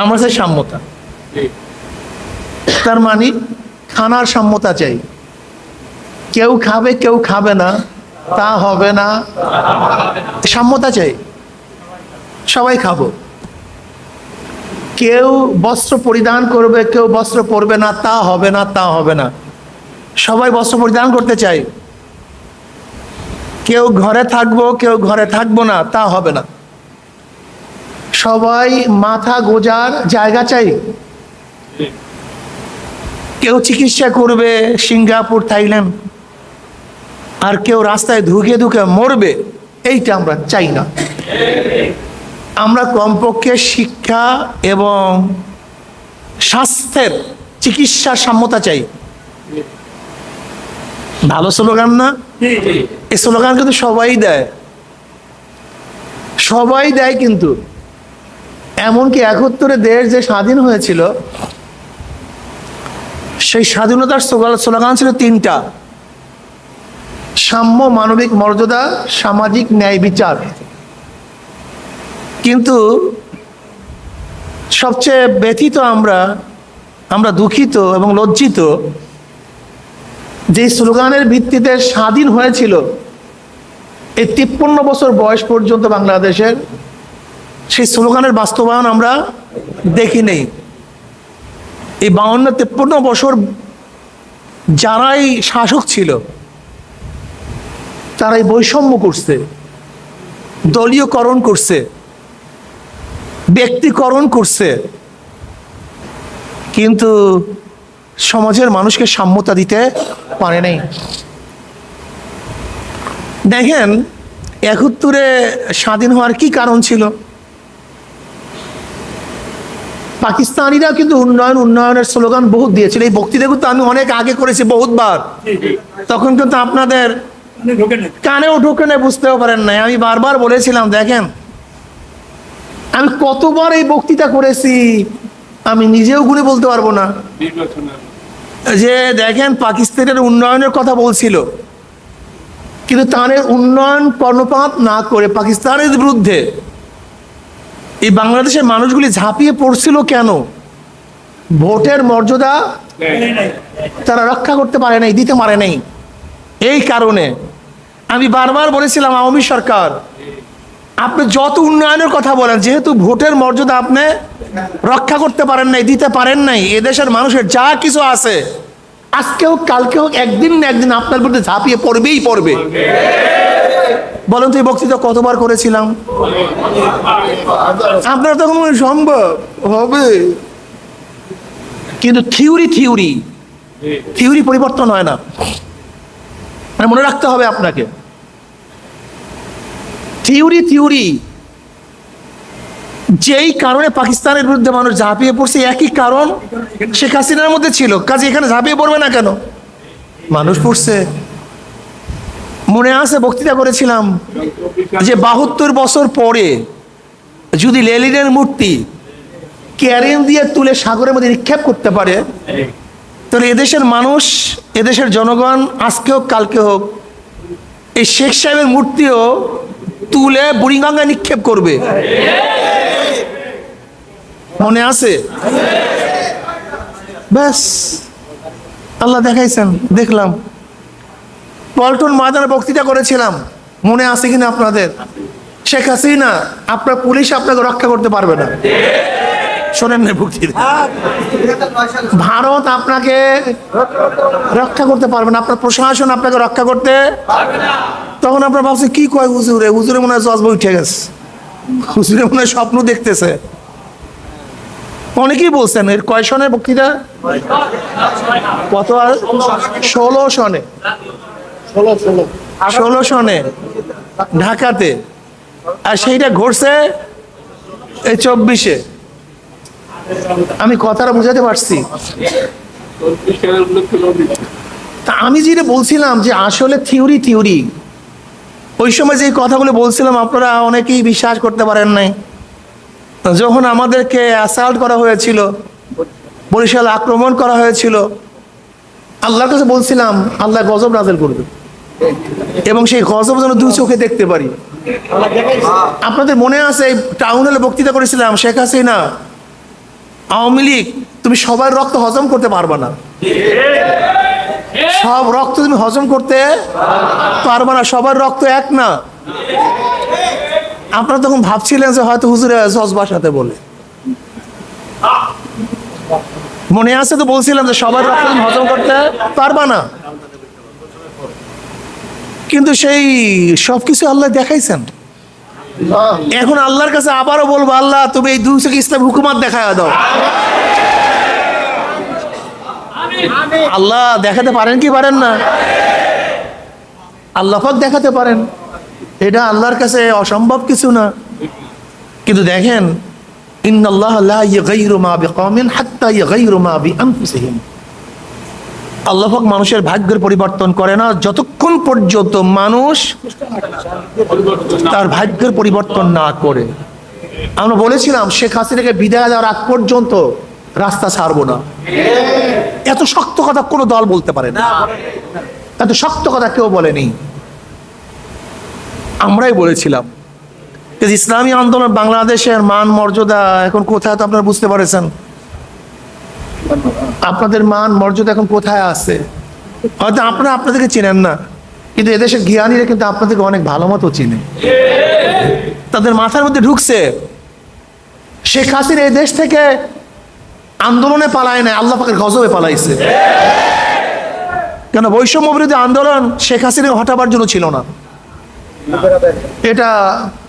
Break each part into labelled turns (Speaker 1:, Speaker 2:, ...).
Speaker 1: আমরা চাই সাম্যতা। তার মানে খানার সাম্যতা চাই। কেউ খাবে কেউ খাবে না তা হবে না। সাম্যতা চাই। সবাই খাব। কেউ বস্ত্র পরিধান করবে কেউ বস্ত্র পরবে না তা হবে না তা হবে না। সবাই বস্ত্র পরিধান করতে চাই। কেউ ঘরে থাকব কেউ ঘরে থাকব না তা হবে না। সবাই মাথা গোজার জায়গা চাই। কেউ চিকিৎসা করবে সিঙ্গাপুর, থাইল্যান্ড, আর কেউ রাস্তায় ধুকে ধুকে মরবে, এইটা আমরা চাই না। আমরা কমপক্ষে শিক্ষা এবং স্বাস্থ্যের চিকিৎসার সাম্যতা চাই। ভালো স্লোগান না? এই স্লোগান কিন্তু সবাই দেয়। সবাই দেয় কিন্তু। এমনকি একত্তরে দেশ যে স্বাধীন হয়েছিল, সেই স্বাধীনতার স্লোগান- ছিল তিনটা। সাম্য, মানবিক মর্যাদা, সামাজিক ন্যায় বিচার। কিন্তু সবচেয়ে ব্যথিত আমরা আমরা দুঃখিত এবং লজ্জিত যে স্লোগানের ভিত্তিতে স্বাধীন হয়েছিল, এই তিপ্পান্ন বছর বয়স পর্যন্ত বাংলাদেশের সেই স্লোগানের বাস্তবায়ন আমরা দেখি নেই। এই বাউন্ন তিপ্পান্ন বছর যারাই শাসক ছিল, তারাই বৈষম্য করছে, দলীয়করণ করছে, ব্যক্তিকরণ করছে। কিন্তু সমাজের মানুষকে সাম্যতা দিতে পারে নাই। দেখেন, একাত্তরে স্বাধীন হওয়ার কি কারণ ছিল? পাকিস্তানিরা কিন্তু উন্নয়ন উন্নয়নের স্লোগান বহুত দিয়েছিল। এই বক্তৃতা কিন্তু আমি অনেক আগে করেছি বহুতবার। তখন কিন্তু আপনাদের কানেও ঢোকে না বুঝতেও পারেন নাই। আমি বারবার বলেছিলাম দেখেন আমি কতবার এই বক্তৃতা করেছি আমি নিজেও গুনে বলতে পারব না। যে দেখেন পাকিস্তানের উন্নয়নের কথা বলছিল কিন্তু তাদের উন্নয়ন কর্ণপাত না করে পাকিস্তানের বিরুদ্ধে এই বাংলাদেশের মানুষগুলি ঝাঁপিয়ে পড়ছিল কেন? ভোটের মর্যাদা তারা রক্ষা করতে পারে নাই, দিতে পারে নাই। এই কারণে আমি বারবার বলেছিলাম, আওয়ামী সরকার, আপনি যত উন্নয়নের কথা বলেন, যেহেতু ভোটের মর্যাদা আপনি রক্ষা করতে পারেন নাই, দিতে পারেন নাই, এদেশের মানুষের যা কিছু আছে আজকে হোক কালকে হোক, একদিন না একদিন আপনার বিরুদ্ধে ঝাঁপিয়ে পড়বেই পড়বে। বলেন তো, এই বক্তৃতা কতবার করেছিলাম? আপনার তখন সম্ভব হবে। কিন্তু থিওরি থিওরি। থিওরি পরিবর্তন হয় না। মানে মনে রাখতে হবে আপনাকে। Theory theory. যেই কারণে পাকিস্তানের বিরুদ্ধে মানুষ ঝাঁপিয়ে পড়ছে, একই কারণ শেখ হাসিনার মধ্যে ছিল। কাজে এখানে ঝাঁপিয়ে পড়বে না কেন? মানুষ পড়ছে। মনে আছে, বক্তৃতা করেছিলাম যে বাহাত্তর বছর পরে যদি লেলিনের মূর্তি ক্যারেন দিয়ে তুলে সাগরের মধ্যে নিক্ষেপ করতে পারে, তাহলে এদেশের মানুষ, এদেশের জনগণ আজকে হোক কালকে হোক, এই শেখ সাহেবের মূর্তিও তুলে বুড়িগঙ্গায় নিক্ষেপ করবে। মনে আছে? ব্যাস। আল্লাহ দেখাইছেন, দেখলাম। পল্টন ময়দানে বক্তৃতা করেছিলাম, মনে আছে কিনা আপনাদের? শেখ হাসিনা, আপনার পুলিশ আপনাকে রক্ষা করতে পারবে না। শোনেন না বক্তৃতা। ভারত আপনাকে রক্ষা করতে পারবে না, আপনার প্রশাসন আপনাকে রক্ষা করতে তখন আপনার ভাবছে কি কয় হুজুরে? হুজুরে মনে হয় জজবা উঠে গেছে। হুজুরে মনে হয় স্বপ্ন দেখতেছে। অনেকেই বলছেন এর কয় সনের বক্তৃতা? কত আর? ষোলো সনে। ষোলো সনে। ঢাকাতে। আর সেইটা ঘটছে এই চব্বিশে। আমি কথাটা বুঝাতে পারছি। তা আমি যেটা বলছিলাম যে আসলে থিওরি থিওরি, ওই সময় যে কথাগুলো বলছিলাম, আপনারা অনেকেই বিশ্বাস করতে পারেন নাই। যখন আমাদেরকে অ্যাসাল্ট করা হয়েছিল, বরিশাল আক্রমণ করা হয়েছিল, আল্লাহর কাছে বলছিলাম, আল্লাহ গজব নাজেল করবে। এবং সেই গজব যেন দুই চোখে দেখতে পারি। আপনাদের মনে আছে, এই টাউন হলে বক্তৃতা করেছিলাম, শেখ হাসিনা, আওয়ামী লীগ, তুমি সবার রক্ত হজম করতে পারবে না। সব রক্ত তুমি হজম করতে পারবে না, সবার রক্ত এক না। আপনারা তখন ভাবছিলেন যে হয়তো হুজুরে জজবার সাথে বলে। মনে আছে তো বলছিলাম যে সবার রক্ত হজম করতে পারবা না। কিন্তু সেই সবকিছু আল্লাহ দেখাইছেন। এখন আল্লাহর কাছে আবারও বলব, আল্লাহ তুমি এই দুই থেকে ইসলাম হুকুমাত দেখা দাও। আল্লাহ দেখাতে পারেন কি পারেন না? আল্লাহ দেখাতে পারেন। এটা আল্লাহর কাছে অসম্ভব কিছু না। কিন্তু দেখেন, ইন্নাল্লাহ লা ইয়াগাইরু মা বিকওমিন হাত্তা ইয়াগাইরু মা বিআনফুসিহিম। আল্লাহ পাক মানুষের ভাগ্যের পরিবর্তন করে না, যতক্ষণ পর্যন্ত মানুষ তার ভাগ্যের পরিবর্তন না করে। আমরা বলেছিলাম, শেখ হাসিনাকে বিদায় দেওয়ার আগ পর্যন্ত রাস্তা ছাড়বো না। এত শক্ত কথা কোনো দল বলতে পারে না। এত শক্ত কথা কেউ বলেনি। আমরাই বলেছিলাম। ইসলামী আন্দোলন বাংলাদেশের মান, মর্যাদা, এখন কোথায় তো আপনারা বুঝতে পারেছেন? আপনাদের মান, মর্যাদা এখন কোথায় আছে? হয়তো আপনারা আপনাদেরকে চেনেন না, কিন্তু এদেশের জ্ঞানীরা কিন্তু আপনাদেরকে অনেক ভালো মতো চিনে। তাদের মাথার মধ্যে ঢুকছে, শেখ হাসিনা এই দেশ থেকে আন্দোলনে পালায় না আল্লাহ পাকের গজবে পালাইছে। কেন বৈষম্য বিরোধী আন্দোলন শেখ হাসিনা হটাবার জন্য ছিল না। এটা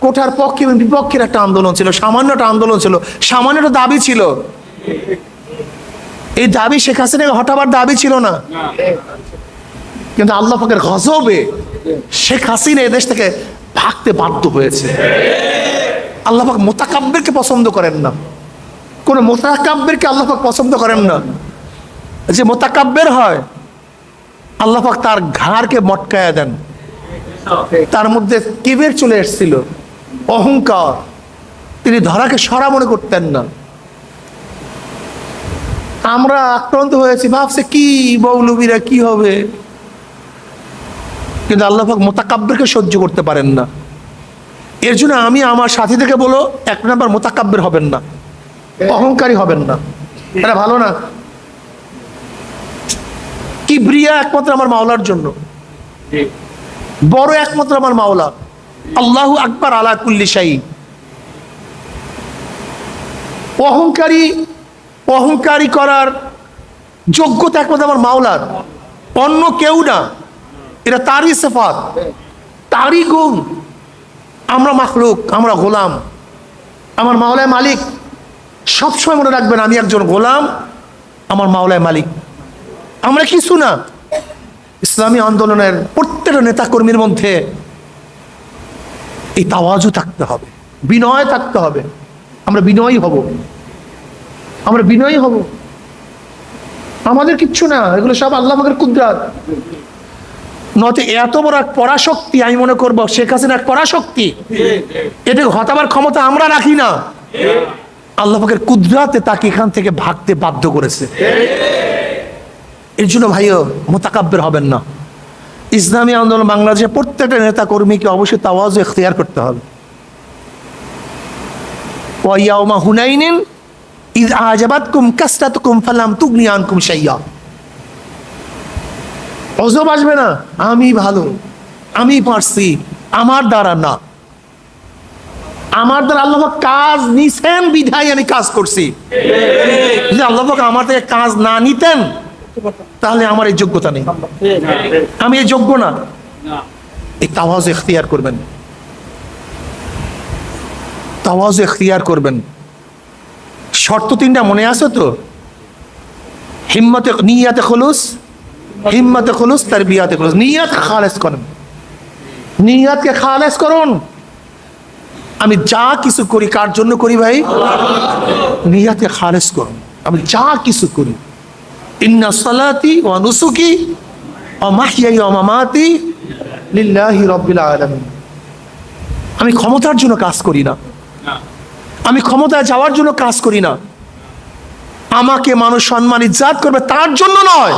Speaker 1: কোঠার পক্ষে এবং বিপক্ষের একটা আন্দোলন ছিল, সামান্য একটা আন্দোলন ছিল, সামান্য একটা দাবি ছিল। এই দাবি শেখ হাসিনাকে হটাবার দাবি ছিল না। কিন্তু আল্লাহ পাকের গজবে শেখ হাসিনা এদেশ থেকে ভাগতে বাধ্য হয়েছে। আল্লাহ পাক মোতাকাব্যেরকে পছন্দ করেন না। কোন মোতাকাব্যেরকে আল্লাহ পাক পছন্দ করেন না। যে মোতাকাব্যের হয়, আল্লাহ পাক তার ঘাড়কে মটকায়া দেন। তার মধ্যে কিবের চলে এসেছিল। অহংকার। তিনি ধরাকে সরা মনে করতেন না। আমরা আক্রান্ত হয়েছি ভাবছে কি বৌলবীরা কি হবে? কিন্তু আল্লাহ পাক মোতাকাব্যেরকে সহ্য করতে পারেন না। এর জন্য আমি আমার সাথীদেরকে বলো এক নাম্বার মোতাকাব্যের হবেন না। অহংকারী হবেন না। এটা ভালো না? কিবরিয়া একমাত্র আমার মাওলার জন্য। বড় একমাত্র আমার মাওলা। আল্লাহু আকবার আলা কুল্লি অহংকারী অহংকারী করার যোগ্যতা একমাত্র আমার মাওলার। অন্য কেউ না। এটা তারই সেফাত, তারই গুণ। আমরা মাখলুক, আমরা গোলাম। আমার মাওলায় মালিক। সবসময় মনে রাখবেন, আমি একজন গোলাম, আমার মাওলায় মালিক। আমরা কিছু না। ইসলামী আন্দোলনের প্রত্যেকটা নেতাকর্মীর মধ্যে এই তাওয়াজু থাকতে হবে, বিনয় থাকতে হবে। আমরা বিনয়ী হব। আমরা বিনয়ী হব। আমাদের কিচ্ছু না, এগুলো সব আল্লাহ পাকের কুদরাত। নয়তো এত বড় এক পরাশক্তি, আমি মনে করব শেখ হাসিনা এক পরাশক্তি। এটা হতাবার ক্ষমতা আমরা রাখি না। আল্লাহ পাকের কুদরাতে তাকে এখান থেকে ভাগতে বাধ্য করেছে। এর জন্য ভাইও মোতাকাব্যের হবেন না। ইসলামী আন্দোলন বাংলাদেশের প্রত্যেকটা নেতা কর্মীকে অবশ্যই তাওয়াজ এখতিয়ার করতে হবে। ওয়াইয়াউমা হুনাইনিন ইদ আজাবাতকুম কাসরাতুকুম ফালাম তুগনি শাইয়া। অজব আসবে না? আমি ভালো, আমি পারছি, আমার দ্বারা না। আমার দ্বারা আল্লাহ কাজ নিছেন, বিধায় আমি কাজ করছি। আল্লাহ আমার থেকে কাজ না নিতেন তাহলে আমার এই যোগ্যতা নেই। আমি এই যোগ্য না। এই তাওয়াজ এখতিয়ার করবেন। তাওয়াজ এখতিয়ার করবেন। শর্ত তিনটা মনে আছে তো? হিম্মতে নিয়াতে খলুস, হিম্মতে খলুস তার বিয়াতে খলুস। নিয়াত খালেস করেন। নিয়াতকে খালেস করুন। আমি যা কিছু করি, কার জন্য করি ভাই? নিয়াতকে খালেস করুন। আমি যা কিছু করি আমি ক্ষমতার জন্য কাজ করি না। আমি ক্ষমতায় যাওয়ার জন্য কাজ করি না। আমাকে মানুষ সম্মান ইজ্জাত করবে তার জন্য নয়।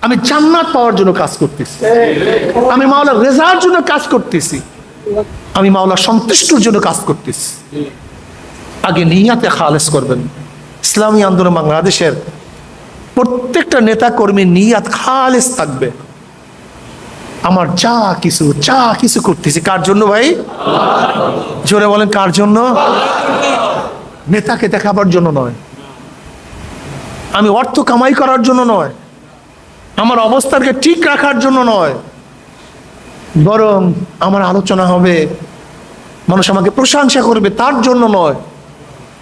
Speaker 1: আমি জান্নাত পাওয়ার জন্য কাজ করতেছি। আমি মাওলা রেজার জন্য কাজ করতেছি। আমি মাওলা সন্তুষ্টর জন্য কাজ করতেছি। আগে নিয়াতে খালেস করবেন। ইসলামী আন্দোলন বাংলাদেশের প্রত্যেকটা নেতা কর্মীর নিয়াত খালেস থাকবে। আমার যা কিছু যা কিছু করতেছি, কার জন্য ভাই? জোরে বলেন, কার জন্য? নেতাকে দেখাবার জন্য নয়। আমি অর্থ কামাই করার জন্য নয়। আমার অবস্থাকে ঠিক রাখার জন্য নয়। বরং আমার আলোচনা হবে, মানুষ আমাকে প্রশংসা করবে, তার জন্য নয়।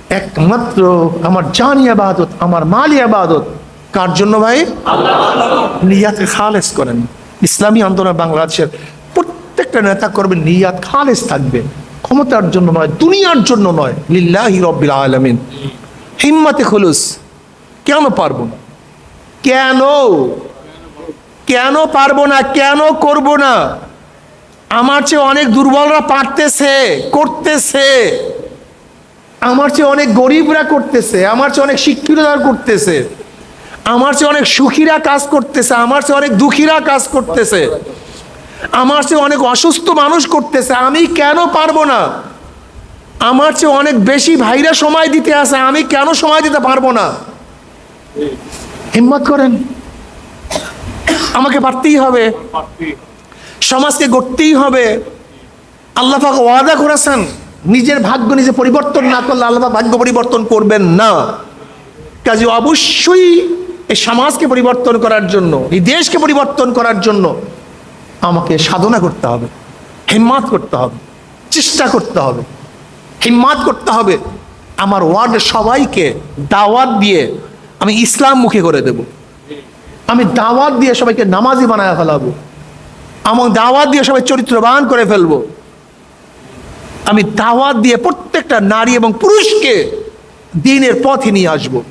Speaker 1: একমাত্র আমার জানি আবাদত, আমার মালি আবাদত কার জন্য ভাই? নিয়াতে খালেস করেন। ইসলামী আন্দোলন বাংলাদেশের প্রত্যেকটা নেতা করবে নিয়াত খালেস থাকবে। ক্ষমতার জন্য নয়, দুনিয়ার জন্য নয়। লিল্লাহি রব্বিল আলামিন। হিম্মতে খুলুস। কেন পারব না? কেন? কেন পারব না? কেন করব না? আমার চেয়ে অনেক দুর্বলরা পারতেছে, করতেছে। আমার চেয়ে অনেক গরিবরা করতেছে, আমার চেয়ে অনেক শিক্ষিতরা করতেছে। আমার চেয়ে অনেক সুখীরা কাজ করতেছে, আমার চেয়ে অনেক দুঃখীরা কাজ করতেছে, আমার চেয়ে অনেক অসুস্থ মানুষ করতেছে, আমি কেন পারব না? আমার চেয়ে অনেক বেশি ভাইরা সময় দিতে আসে আমি কেন সময় দিতে পারব না? হিম্মত করেন। আমাকে পারতেই হবে। সমাজকে গড়তেই হবে। আল্লাহ ওয়াদা করেছেন, নিজের ভাগ্য নিজে পরিবর্তন না করলে আল্লাহ ভাগ্য পরিবর্তন করবেন না। কাজে অবশ্যই এই সমাজকে পরিবর্তন করার জন্য, এই দেশকে পরিবর্তন করার জন্য আমাকে সাধনা করতে হবে, হিম্মাত করতে হবে, চেষ্টা করতে হবে, হিম্মাত করতে হবে। আমার ওয়ার্ডের সবাইকে দাওয়াত দিয়ে আমি ইসলাম মুখে করে দেব। আমি দাওয়াত দিয়ে সবাইকে নামাজি বানায় ফেলাবো। আমার দাওয়াত দিয়ে সবাই চরিত্রবান করে ফেলব। আমি দাওয়াত দিয়ে প্রত্যেকটা নারী এবং পুরুষকে দিনের পথে নিয়ে আসব।